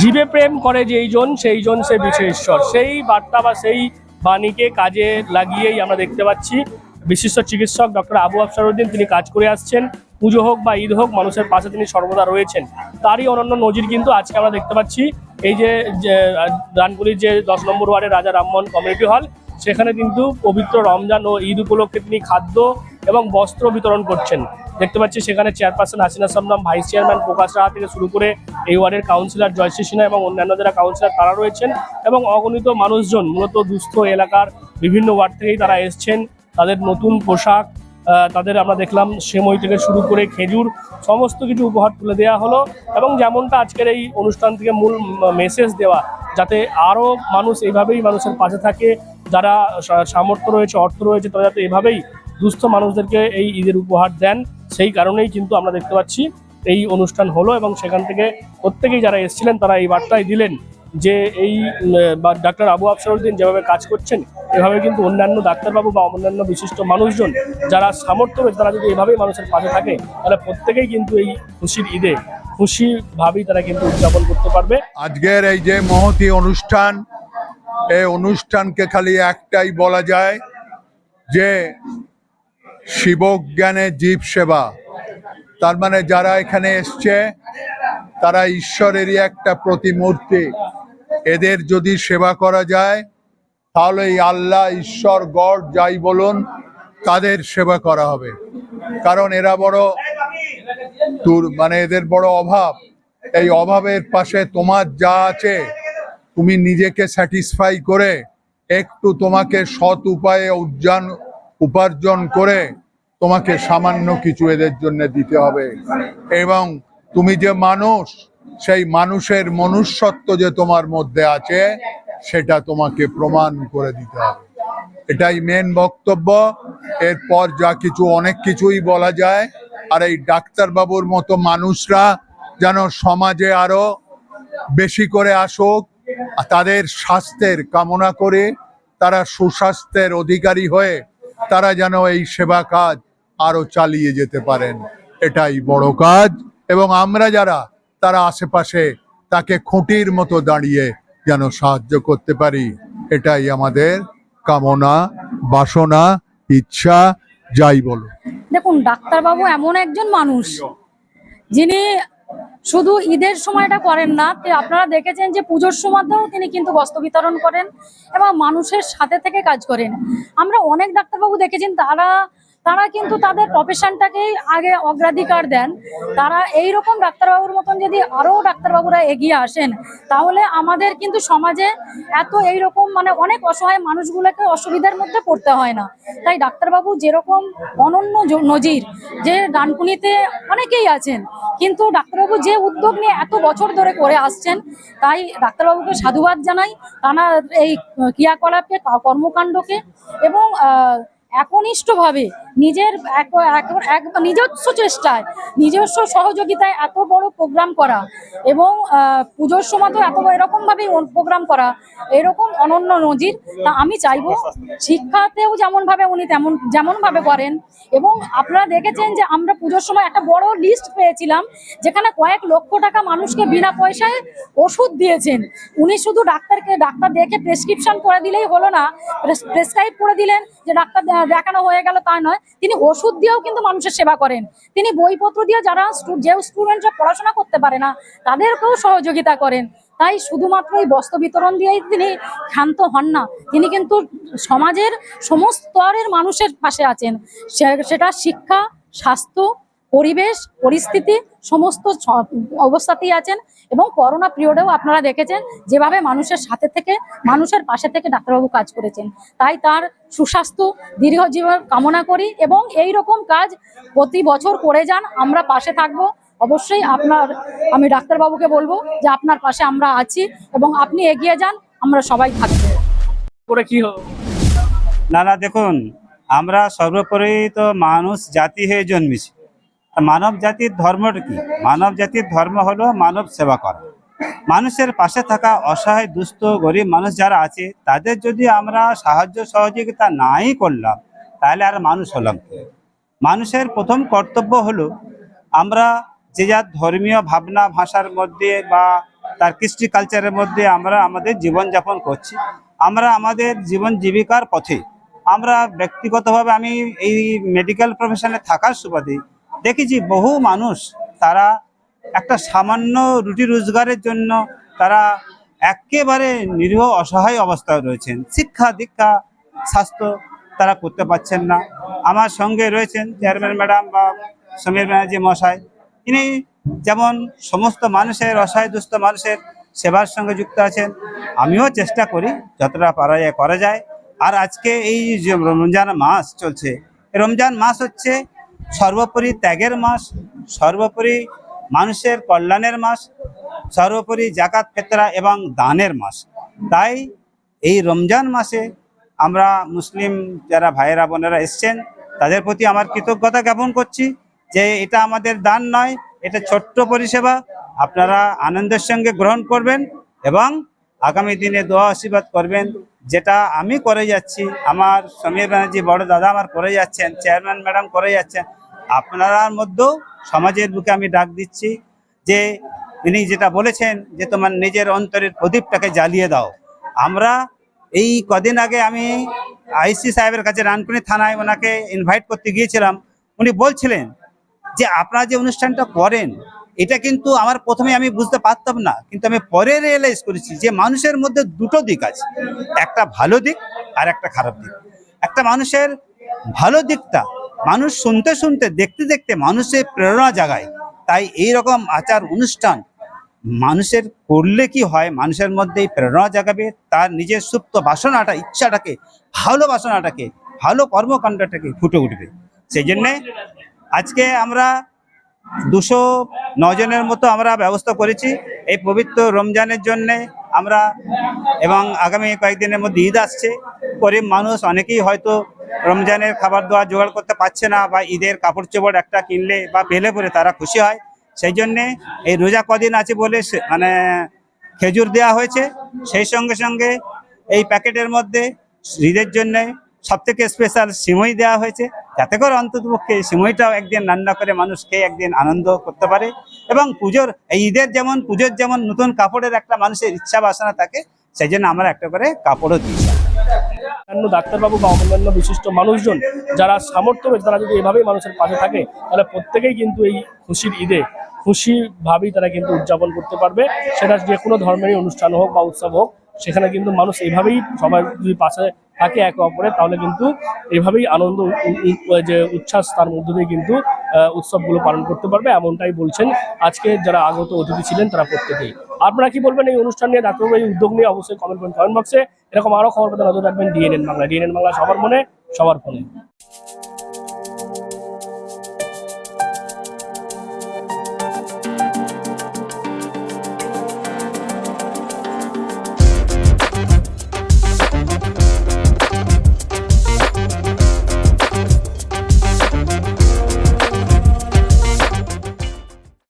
জীবে প্রেম করে যেই জন সেই জন সে বিছে ঈশ্বর। সেই বার্তা বা সেই বাণীকে কাজে লাগিয়েই আমরা দেখতে পাচ্ছি। বিশিষ্ট চিকিৎসক ডক্টর আবু আফসারউদ্দিন তিনি কাজ করে আসছেন। পুজো হোক বা ঈদ হোক মানুষের পাশে তিনি সর্বদা রয়েছেন। তারই অনন্য নজির কিন্তু আজকে আমরা দেখতে পাচ্ছি। এই যে আহ, যে দশ নম্বর ওয়ার্ডের রাজা রামমোহন কমিউনিটি হল সেখানে কিন্তু পবিত্র রমজান ও ঈদ উপলক্ষে তিনি খাদ্য এবং বস্ত্র বিতরণ করছেন। দেখতে পাচ্ছি সেখানে চেয়ারপারসন হাসিনা সামনাম ভাইস চেয়ারম্যান প্রকাশ রাহা থেকে শুরু করে এই ওয়ার্ডের কাউন্সিলর জয়শ্রী সিনহা এবং অন্যান্য যারা কাউন্সিলর তারা রয়েছেন এবং অগণিত মানুষজন, মূলত দুস্থ এলাকার বিভিন্ন ওয়ার্ড থেকেই তারা এসছেন। তাদের নতুন পোশাক তাদের আমরা দেখলাম সেমই থেকে শুরু করে খেজুর, সমস্ত কিছু উপহার তুলে দেওয়া হলো এবং যেমনটা আজকের এই অনুষ্ঠান থেকে মূল মেসেজ দেওয়া, যাতে আরও মানুষ এইভাবেই মানুষের পাশে থাকে, যারা সামর্থ্য রয়েছে, অর্থ রয়েছে, তারা যাতে এভাবেই দুস্থ মানুষদেরকে এই ঈদের উপহার দেন। সেই কারণেই কিন্তু আমরা দেখতে পাচ্ছি এই অনুষ্ঠান হলো এবং সেখান থেকে প্রত্যেকেই যারা এসেছিলেন তারা এই বার্তায় দিলেন যে এই ডাক্তার আবু আফসরউদ্দিন যেভাবে কাজ করছেন, এভাবে কিন্তু অন্যান্য ডাক্তারবাবু বা অন্যান্য বিশিষ্ট মানুষজন যারা সামর্থ্য রয়েছে, তারা যদি এভাবেই মানুষের পাশে থাকে, তাহলে প্রত্যেকেই কিন্তু এই খুশির ঈদে খুশি ভাবেই তারা কিন্তু উদযাপন করতে পারবে। আজকের এই যে মহতি অনুষ্ঠান, এই অনুষ্ঠানকে খালি একটাই বলা যায় যে শিবজ্ঞানে জীব সেবা। তার মানে যারা এখানে এসছে, তারা ঈশ্বরেরই একটা প্রতিমূর্তি। এদের যদি সেবা করা যায় তাহলে এই আল্লাহ, ঈশ্বর, গড যাই বলুন, তাদের সেবা করা হবে। কারণ এরা বড় তোর মানে এদের বড় অভাব। এই অভাবের পাশে তোমার যা আছে, তুমি নিজেকে স্যাটিসফাই করে একটু তোমাকে সৎ উপায়ে উজ্জান উপার্জন করে তোমাকে সামান্য কিছু এদের জন্য দিতে হবে। এবং তুমি যে মানুষ, সেই মানুষের মনুষ্যত্ব যে তোমার মধ্যে আছে, সেটা তোমাকে প্রমাণ করে দিতে হবে। এটাই মেন বক্তব্য। এরপর যা কিছু, অনেক কিছুই বলা যায়। আর এই ডাক্তারবাবুর মতো মানুষরা যেন সমাজে আরও বেশি করে আসুক তাদের স্বাস্থ্যের কামনা করে তারা সুস্বাস্থ্যের অধিকারী হয়ে তারা যেন এই সেবা কাজ আরও চালিয়ে যেতে পারেন। এটাই বড় কাজ এবং আমরা যারা, তারা আশেপাশে তাকে খুঁটির মতো দাঁড়িয়ে যেন সাহায্য করতে পারি। এটাই আমাদের কামনা, বাসনা, ইচ্ছা, যাই বলো দেখুন, ডাক্তারবাবু এমন একজন মানুষ যিনি শুধু ঈদের সময়টা করেন না আপনারা দেখেছেন যে পুজোর সময়তেও তিনি কিন্তু বস্ত্র বিতরণ করেন এবং মানুষের সাথে থেকে কাজ করেন। আমরা অনেক ডাক্তারবাবু দেখেছেন, তারা তারা কিন্তু তাদের প্রফেশনটাকেই আগে অগ্রাধিকার দেন। তারা এই রকম ডাক্তারবাবুর মতন যদি আরও ডাক্তারবাবুরা এগিয়ে আসেন, তাহলে আমাদের কিন্তু সমাজে এত এই রকম মানে অনেক অসহায় মানুষগুলোকে অসুবিধার মধ্যে পড়তে হয় না। তাই ডাক্তারবাবু যেরকম অনন্য নজির যে ডানকুনিতে অনেকেই আছেন, কিন্তু ডাক্তারবাবু যে উদ্যোগ নিয়ে এত বছর ধরে করে আসছেন, তাই ডাক্তারবাবুকে সাধুবাদ জানাই। তারা এই ক্রিয়াকলাপকে কর্মকাণ্ডকে এবং একনিষ্ঠভাবে নিজের নিজস্ব চেষ্টায়, নিজস্ব সহযোগিতায় এত বড় প্রোগ্রাম করা এবং পুজোর সময় তো এত এরকম ভাবে প্রোগ্রাম করা, এরকম অনন্য নজির, তা আমি চাইব শিক্ষাতেও যেমনভাবে উনি তেমন যেমনভাবে করেন এবং আপনারা দেখেছেন যে আমরা পুজোর সময় একটা বড় লিস্ট পেয়েছিলাম যেখানে কয়েক লক্ষ টাকা মানুষকে বিনা পয়সায় ওষুধ দিয়েছেন। উনি শুধু ডাক্তারকে, ডাক্তার দেখে প্রেসক্রিপশন করে দিলেই হলো না প্রেসক্রাইব করে দিলেন যে ডাক্তার দেখানো হয়ে গেল তা নয়। তিনি ওষুধ দিয়েও কিন্তু মানুষের সেবা করেন। তিনি বইপত্র দিয়ে যারা যে স্টুডেন্টরা পড়াশোনা করতে পারে না, তাদেরকেও সহযোগিতা করেন। তাই শুধুমাত্র এই বস্ত্র বিতরণ দিয়েই তিনি ক্ষান্ত হন না। তিনি কিন্তু সমাজের সমস্ত মানুষের পাশে আছেন। সেটা শিক্ষা, স্বাস্থ্য পরিবেশ পরিস্থিতি সমস্ত অবস্থাতেই আছেন এবং করোনা পিরিয়ডেও আপনারা দেখেছেন যেভাবে মানুষের সাথে থেকে মানুষের পাশে থেকে ডাক্তারবাবু কাজ করেছেন। তাই তার সুস্বাস্থ্য দীর্ঘ জীবন কামনা করি এবং এই রকম কাজ প্রতি বছর করে যান আমরা পাশে থাকব। অবশ্যই আপনার আমি ডাক্তারবাবুকে বলব যে আপনার পাশে আমরা আছি এবং আপনি এগিয়ে যান আমরা সবাই থাকব। করে কি হলো না না দেখুন আমরা সর্বোপরি তো মানুষ জাতি হয়ে জন্মেছি। তা মানব জাতির ধর্মটা কি? মানব জাতির ধর্ম হলো মানব সেবা করা। মানুষের পাশে থাকা অসহায়, দুস্থ, গরিব মানুষ যারা আছে, তাদের যদি আমরা সাহায্য সহযোগিতা নাই করলাম, তাহলে আর মানুষ হলাম? মানুষের প্রথম কর্তব্য হলো আমরা যে যার ধর্মীয় ভাবনা, ভাষার মধ্যে বা তার কৃষ্টি কালচারের মধ্যে আমরা আমাদের জীবনযাপন করছি। আমরা আমাদের জীবন জীবিকার পথে। আমরা ব্যক্তিগতভাবে আমি এই মেডিকেল প্রফেশনে থাকার সুবাদে দেখেছি বহু মানুষ তারা একটা সামান্য রুটি রোজগারের জন্য তারা একেবারে নিরীহ অসহায় অবস্থায় রয়েছেন। শিক্ষা, দীক্ষা, স্বাস্থ্য তারা করতে পারছেন না। আমার সঙ্গে রয়েছেন চেয়ারম্যান ম্যাডাম বা সমীর ব্যানার্জি মশাই। ইনি যেমন সমস্ত মানুষের, অসহায় দুস্থ মানুষের সেবার সঙ্গে যুক্ত আছেন, আমিও চেষ্টা করি যতটা পারা যায়, করা যায়। আর আজকে এই যে রমজান মাস চলছে, রমজান মাস হচ্ছে সর্বোপরি ত্যাগের মাস, সর্বোপরি মানুষের কল্যাণের মাস, সর্বোপরি জাকাত, ফেতরা এবং দানের মাস। তাই এই রমজান মাসে আমরা মুসলিম যারা ভাইয়েরা, বোনেরা এসছেন, তাদের প্রতি আমার কৃতজ্ঞতা জ্ঞাপন করছি যে এটা আমাদের দান নয়, এটা ছোট্ট পরিষেবা। আপনারা আনন্দের সঙ্গে গ্রহণ করবেন এবং আগামী দিনে দোয়া আশীর্বাদ করবেন, যেটা আমি করে যাচ্ছি। আমার সমীর ব্যানার্জি বড় দাদা আমার করে যাচ্ছেন, চেয়ারম্যান ম্যাডাম করে যাচ্ছেন। আপনার মধ্যেও সমাজের বুকে আমি ডাক দিচ্ছি যে তিনি যেটা বলেছেন যে তোমার নিজের অন্তরের প্রদীপটাকে জ্বালিয়ে দাও। আমরা এই কদিন আগে আমি আইসি সাহেবের কাছে রানকুনি থানায় ওনাকে ইনভাইট করতে গিয়েছিলাম। উনি বলছিলেন যে আপনারা যে অনুষ্ঠানটা করেন এটা কিন্তু আমার প্রথমে আমি বুঝতে পারতাম না, কিন্তু আমি পরে রিয়েলাইজ করেছি যে মানুষের মধ্যে দুটো দিক আছে, একটা ভালো দিক আর একটা খারাপ দিক। একটা মানুষের ভালো দিকটা মানুষ শুনতে শুনতে, দেখতে দেখতে মানুষের প্রেরণা জাগায়, তাই এই রকম আচার অনুষ্ঠান মানুষের করলে কি হয়, মানুষের মধ্যে প্রেরণা জাগাবে, তার নিজের সুপ্ত বাসনাটা, ইচ্ছাটাকে, ভালো বাসনাটাকে, ভালো কর্মকাণ্ডটাকে ফুটে উঠবে। সেই জন্যে আজকে আমরা দুশো জনের মতো আমরা ব্যবস্থা করেছি। এই পবিত্র রমজানের জন্যে আমরা এবং আগামী কয়েকদিনের মধ্যে ঈদ আসছে। গরিব মানুষ অনেকেই হয়তো রমজানের খাবার দাবার জোগাড় করতে পারছে না বা ঈদের কাপড় চোপড় একটা কিনলে বা পেলে পরে তারা খুশি হয়। সেই জন্যে এই রোজা কদিন আছে বলে মানে খেজুর দেওয়া হয়েছে। সেই সঙ্গে সঙ্গে এই প্যাকেটের মধ্যে ঈদের জন্যে সব থেকে স্পেশাল সিমই দেওয়া হয়েছে। যাতে করে অন্ততপক্ষে এই সিমইটাও একদিন রান্না করে মানুষকে একদিন আনন্দ করতে পারে এবং পুজোর, এই ঈদের যেমন, পুজোর যেমন নতুন কাপড়ের একটা মানুষের ইচ্ছা বাসনা থাকে, সেই জন্য আমরা একটা করে কাপড়ও দিই। অন্যান্য ডাক্তারবাবু বা অন্যান্য বিশিষ্ট মানুষজন যারা সামর্থ্য রয়েছে, তারা যদি এভাবেই মানুষের পাশে থাকে, তাহলে প্রত্যেকেই কিন্তু এই খুশির ঈদে খুশি ভাবেই তারা কিন্তু উদযাপন করতে পারবে। সেটা যে কোনো ধর্মেরই অনুষ্ঠান হোক বা উৎসব হোক, সেখানে কিন্তু মানুষ এইভাবেই সবাই যদি পাশে থাকে একে অপরে তাহলে কিন্তু এভাবেই আনন্দ যে উচ্ছ্বাস তার মধ্য দিয়ে কিন্তু উৎসবগুলো পালন করতে পারবে, এমনটাই বলছেন আজকে যারা আগত অতিথি ছিলেন তারা প্রত্যেকেই। আপনারা কি বলবেন এই অনুষ্ঠান নিয়ে? ডাক্তারবাবু এই উদ্যোগ নিয়ে অবশ্যই কমেন্ট করেন কমেন্ট বক্সে এরকম আরও খবর পেতে নজর রাখবেন ডিএনএন বাংলা। ডিএনএন বাংলা সবার মনে, সবার ফোনে।